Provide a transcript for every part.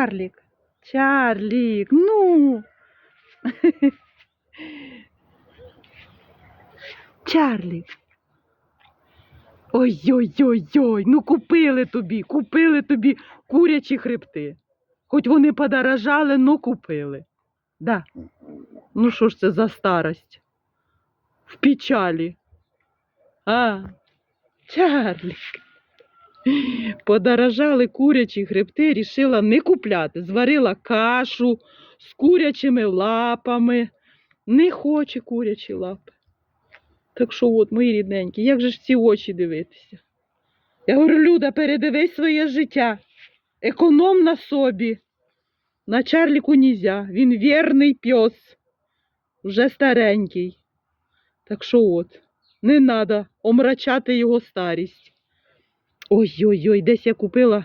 Чарлік. Чарлік, ну. Чарлік. Ой-ой-ой-ой, ну купили тобі, купили тобі курячі хребти. Хоч вони подорожали, ну купили. Да. Ну що ж це за старость? В печалі. А, Чарлік. Подорожали курячі хребти, рішила не купляти. Зварила кашу з курячими лапами. Не хоче курячі лапи. Так що от, мої рідненькі, як же ж ці очі дивитися? Я говорю, Люда, передивись своє життя. Економ на собі. На Чарліку нізя. Він вірний пес. Вже старенький. Так що от, не треба омрачати його старість. Ой-ой-ой, десь я купила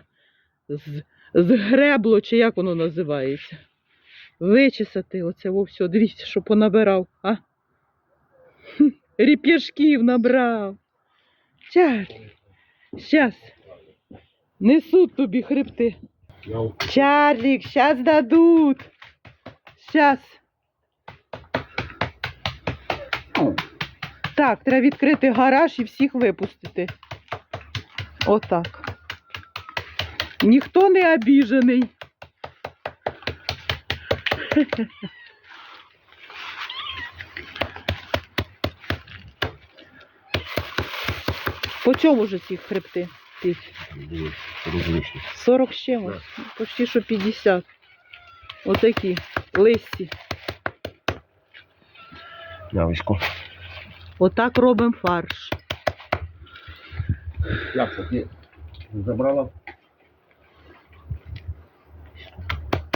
з, з гребло, чи як воно називається. Вичесати оце во все. Дивіться, що понабирав, а? Ріп'яшків набрав. Чарлі, щас. Несуть тобі хребти. Чарлік, щас дадуть. Щас. Так, треба відкрити гараж і всіх випустити. Отак. Ніхто не обіжений. По чому ж ці хребти? Ті? 40 з чимось. Почти що 50. Отакі листі. Отак робимо фарш. Як це ти забрала?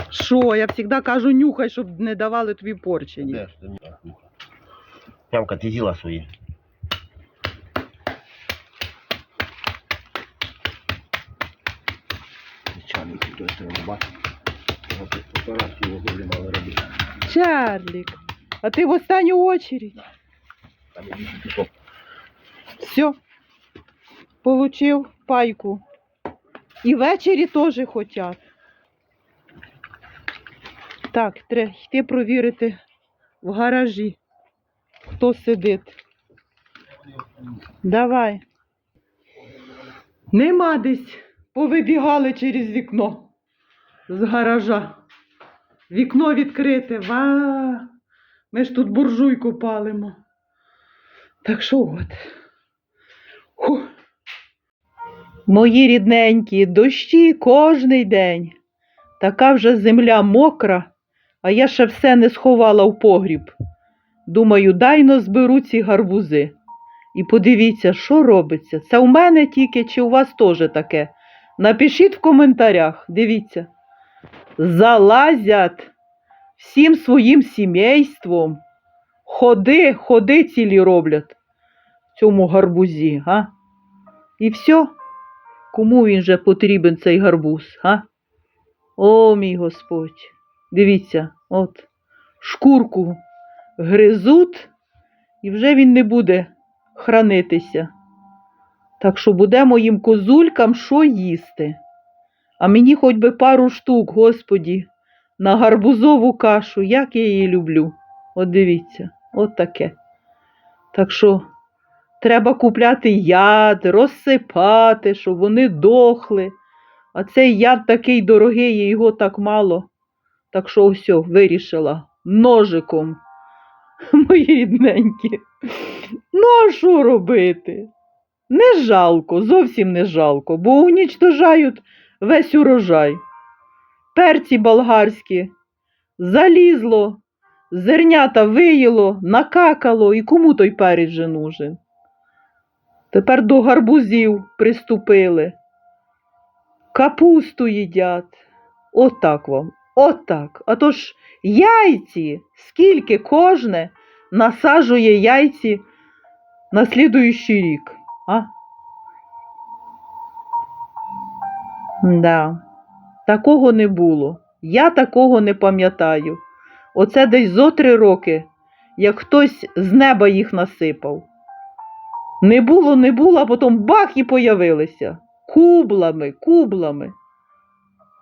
Що, я завжди кажу, нюхай, щоб не давали тобі порчені. Де ж ти? Так, нюхай. Ямка, ти з'їла свої. Чайники, то есть не бачив. Операцію його мали робити. Чарлік, а ти в останню очередь. Там і більше пішов. Все. Получив пайку. І ввечері теж хочуть. Так, треба йти провірити в гаражі, хто сидить. Давай. Нема десь. Повибігали через вікно з гаража. Вікно відкрите. Ва. Ми ж тут буржуйку палимо. Так що от. Ху. Мої рідненькі, дощі кожний день. Така вже земля мокра, а я ще все не сховала в погріб. Думаю, дайно зберу ці гарбузи. І подивіться, що робиться. Це у мене тільки чи у вас теж таке. Напишіть в коментарях, дивіться. Залазять всім своїм сімейством. Ходи, ходи цілі роблять в цьому гарбузі, га? І все. Кому він же потрібен цей гарбуз, га? О, мій Господь. Дивіться, от шкурку гризуть, і вже він не буде хранитися. Так що буде моїм козулькам що їсти. А мені хоч би пару штук, Господі, на гарбузову кашу, як я її люблю. От дивіться, от таке. Так що треба купляти яд, розсипати, щоб вони дохли. А цей яд такий дорогий, і його так мало. Так що все, вирішила ножиком. Мої рідненькі. Ну, а що робити? Не жалко, зовсім не жалко, бо унічтожають весь урожай. Перці болгарські залізло, зернята виїло, накакало, і кому той перець же нужен? Тепер до гарбузів приступили. Капусту їдять. Отак вам. Отак. А то ж яйці, скільки кожне насаджує яйці на слідуючий рік. А? Да. Такого не було. Я такого не пам'ятаю. Оце десь зо три роки, як хтось з неба їх насипав. Не було, не було, а потім бах і появилися. Кублами, кублами.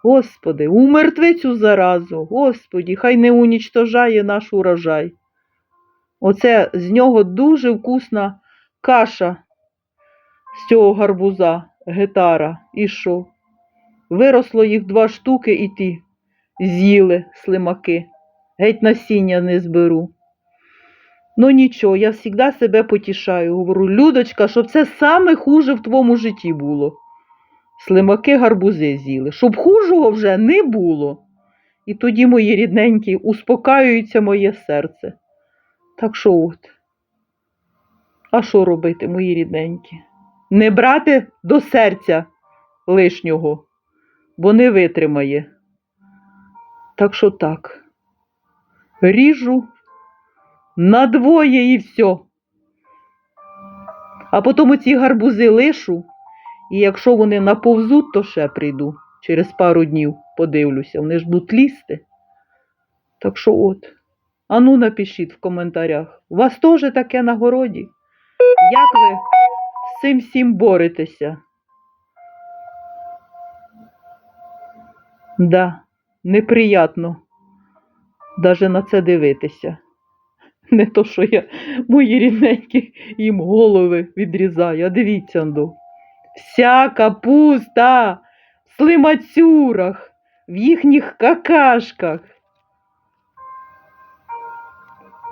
Господи, умертви цю заразу, Господі, хай не унічтожає наш урожай. Оце з нього дуже вкусна каша з цього гарбуза, гетара. І що? Виросло їх два штуки і ті з'їли слимаки. Геть насіння не зберу. Ну нічого, я завжди себе потішаю. Говорю, Людочка, щоб це саме хуже в твоєму житті було. Слимаки гарбузи з'їли, щоб хужого вже не було. І тоді, мої рідненькі, успокаюється моє серце. Так що от. А що робити, мої рідненькі? Не брати до серця лишнього, бо не витримає. Так що так. Ріжу надвоє і все. А потім оці гарбузи лишу, і якщо вони наповзуть, то ще прийду. Через пару днів подивлюся, вони ж будуть лізти. Так що от. Ану напишіть в коментарях. У вас теж таке на городі? Як ви з цим всім боретеся? Да, неприятно даже на це дивитися. Не то, що я мої рідненькі їм голови відрізаю. А дивіться, Анду. Вся капуста в слимацюрах, в їхніх какашках.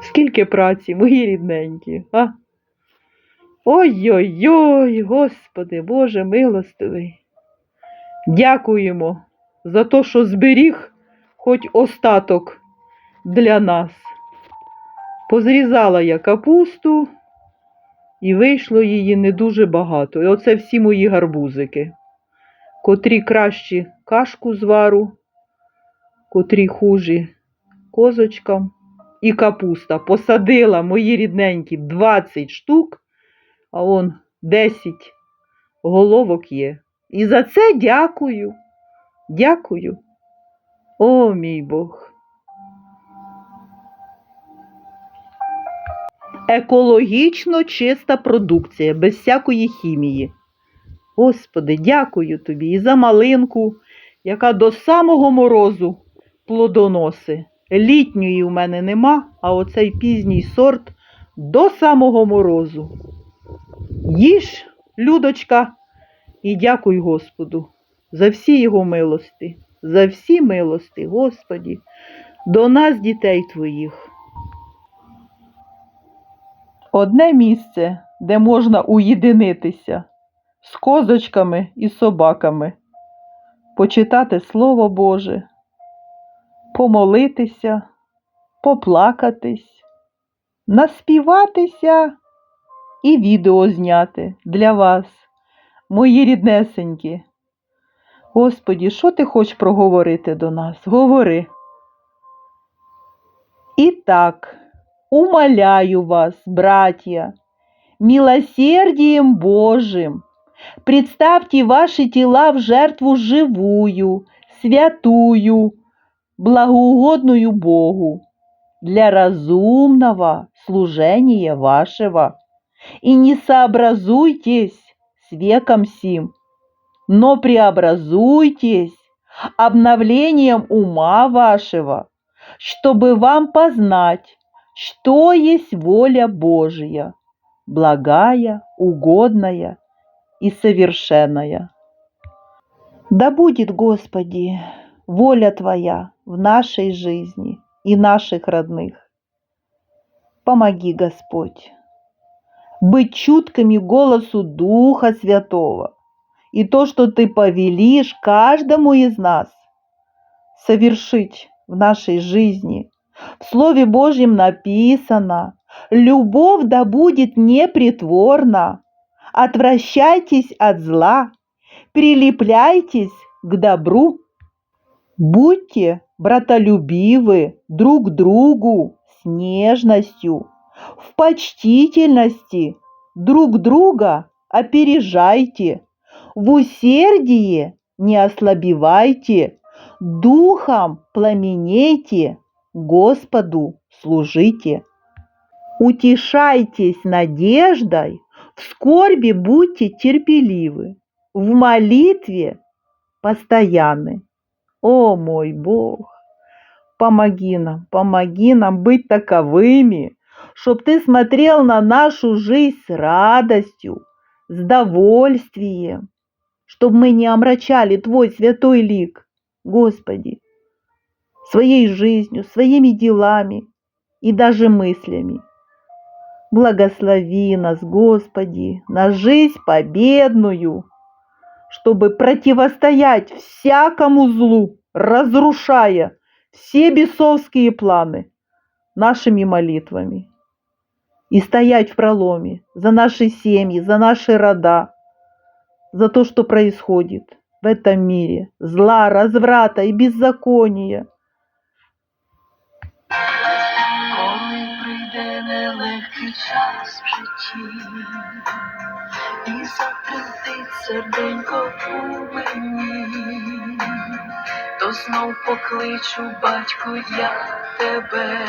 Скільки праці, мої рідненькі, а? Ой-ой-ой, Господи, Боже милостивий. Дякуємо за те, що зберіг хоч остаток для нас. Позрізала я капусту, і вийшло її не дуже багато. І оце всі мої гарбузики, котрі кращі кашку звару, котрі хужі козочкам. І капуста. Посадила мої рідненькі 20 штук, а он 10 головок є. І за це дякую. Дякую. О, мій Бог. Екологічно чиста продукція, без всякої хімії. Господи, дякую тобі і за малинку, яка до самого морозу плодоноси. Літньої у мене нема, а оцей пізній сорт до самого морозу. Їж, Людочка, і дякуй Господу за всі його милости, за всі милости, Господі, до нас, дітей твоїх. Одне місце, де можна уєдинитися з козочками і собаками, почитати Слово Боже, помолитися, поплакатись, наспіватися і відео зняти для вас, мої ріднесенькі. Господі, що ти хочеш проговорити до нас? Говори. І так, умоляю вас, братья, милосердием Божьим, представьте ваши тела в жертву живую, святую, благоугодную Богу, для разумного служения вашего, и не сообразуйтесь с веком сим, но преобразуйтесь обновлением ума вашего, чтобы вам познать, что есть воля Божия, благая, угодная и совершенная. Да будет, Господи, воля Твоя в нашей жизни и наших родных. Помоги, Господь, быть чуткими голосу Духа Святого и то, что Ты повелишь каждому из нас совершить в нашей жизни. В Слове Божьем написано, любовь да будет непритворна, отвращайтесь от зла, прилепляйтесь к добру, будьте братолюбивы друг другу с нежностью, в почтительности друг друга опережайте, в усердии не ослабевайте, духом пламенейте, Господу служите. Утешайтесь надеждой, в скорби будьте терпеливы, в молитве постоянны. О мой Бог, помоги нам, помоги нам быть таковыми, чтоб ты смотрел на нашу жизнь с радостью, с довольствием, чтоб мы не омрачали Твой святой лик, Господи, своей жизнью, своими делами и даже мыслями. Благослови нас, Господи, на жизнь победную, чтобы противостоять всякому злу, разрушая все бесовские планы нашими молитвами и стоять в проломе за наши семьи, за наши рода, за то, что происходит в этом мире, зла, разврата и беззакония. Час в житті, і затремтить серденько у мені, то знов покличу, батьку, я тебе,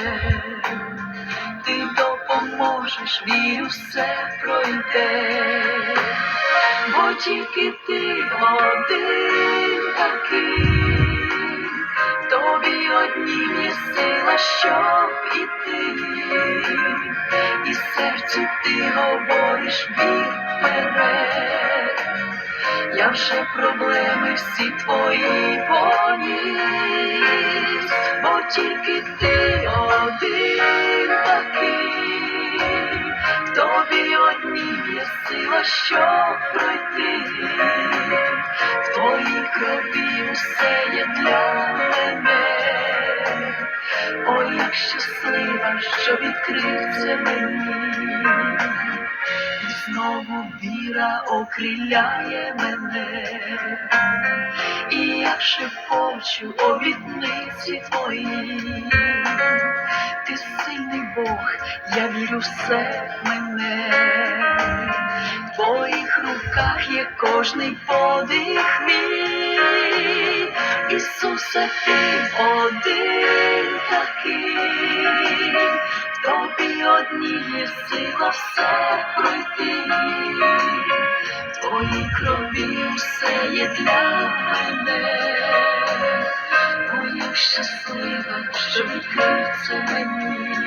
ти допоможеш, вірю, все пройде, бо тільки ти один такий. Тобі однім є сила, щоб іти, і серцю ти говориш вперед. Я вже проблеми всі твої поніс, бо тільки ти один такий, тобі однім є сила, щоб пройти. В твоїй крові усе є для мене. Ой, як щаслива, що відкрив це мені. І знову віра окриляє мене. І я шепочу обітниці твої. Ти сильний Бог, я вірю все в мене. В твоїх руках є кожний подих мій. Ісусе, ти один такий, тобі одній є сила все пройти. В твоїй крові все є для мене. Я щаслива, що відкрив це мені.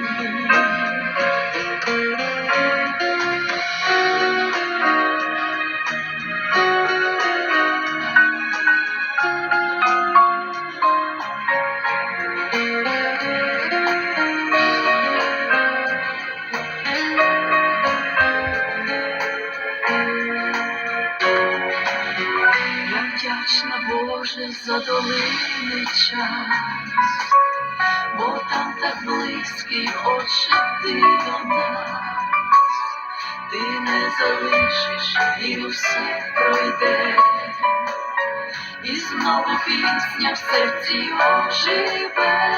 Близький, отче ти до нас, ти не залишиш і все пройде, і знову пісня в серці оживе,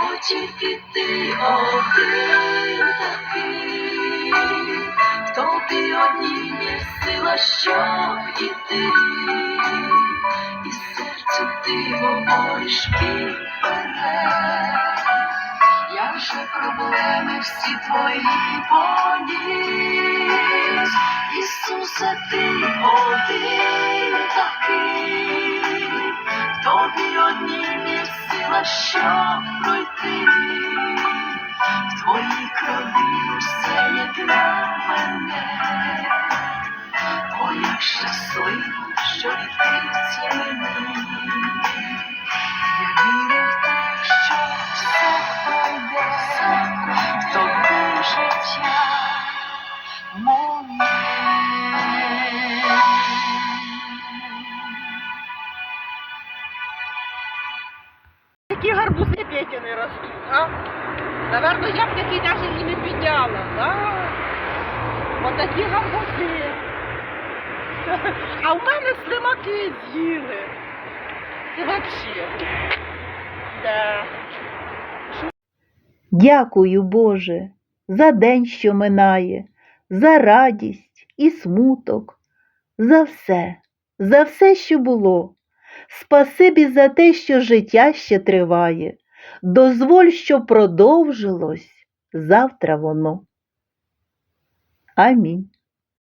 бо тільки ти один такий, в тобі одній є сила, щоб іти, і серцю ти говориш вперед. Я вже проблеми всі твої поніс. Ісусе, ти один такий, тобі однім є сила, щоб пройти. В твоїй крові усе є для мене. О, як щасливо, що відкрився мені. Отакі гарбузи. А в мене слимаки з'їли. Це взагалі. Да. Дякую, Боже, за день, що минає, за радість і смуток, за все, за все, що було. Спасибі за те, що життя ще триває. Дозволь, що продовжилось завтра воно. Амінь.